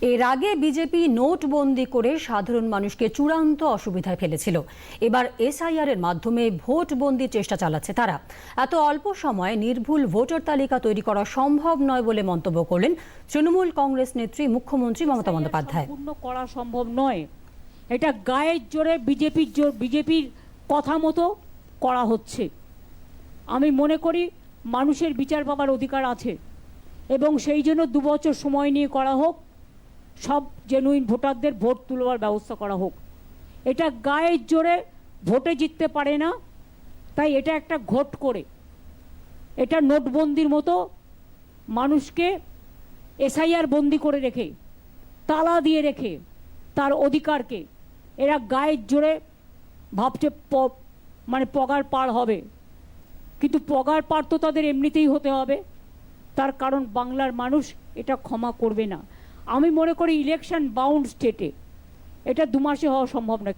এর আগে বিজেপি নোটবন্দি করে সাধারণ মানুষকে চূড়ান্ত অসুবিধায় ফেলেছিল। এবার এসআইআর এর মাধ্যমে ভোট বন্দির চেষ্টা চালাচ্ছে তারা। এত অল্প সময়ে নির্ভুল ভোটার তালিকা তৈরি করা সম্ভব নয় বলে মন্তব্য করলেন তৃণমূল কংগ্রেস নেত্রী মুখ্যমন্ত্রী মমতা বন্দ্যোপাধ্যায়। করা সম্ভব নয়। এটা গায়ের জোরে বিজেপির জোর বিজেপির কথা মতো করা হচ্ছে। আমি মনে করি মানুষের বিচার পাবার অধিকার আছে এবং সেই জন্য দু বছর সময় নিয়ে করা হোক। সব জেনুইন ভোটারদের ভোট তুলবার ব্যবস্থা করা হোক। এটা গায়ের জোরে ভোটে জিততে পারে না, তাই এটা একটা ঘোট করে। এটা নোটবন্দির মতো মানুষকে এসআইআর বন্দি করে রেখে, তালা দিয়ে রেখে তার অধিকারকে এরা গায়ের জোরে ভাবছে মানে পগার পার হবে। কিন্তু পগার পার তো তাদের এমনিতেই হতে হবে। তার কারণ বাংলার মানুষ এটা ক্ষমা করবে না। আমি মনে করি ইলেকশন বাউন্ড স্টেটে এটা দু মাসে হওয়া সম্ভব না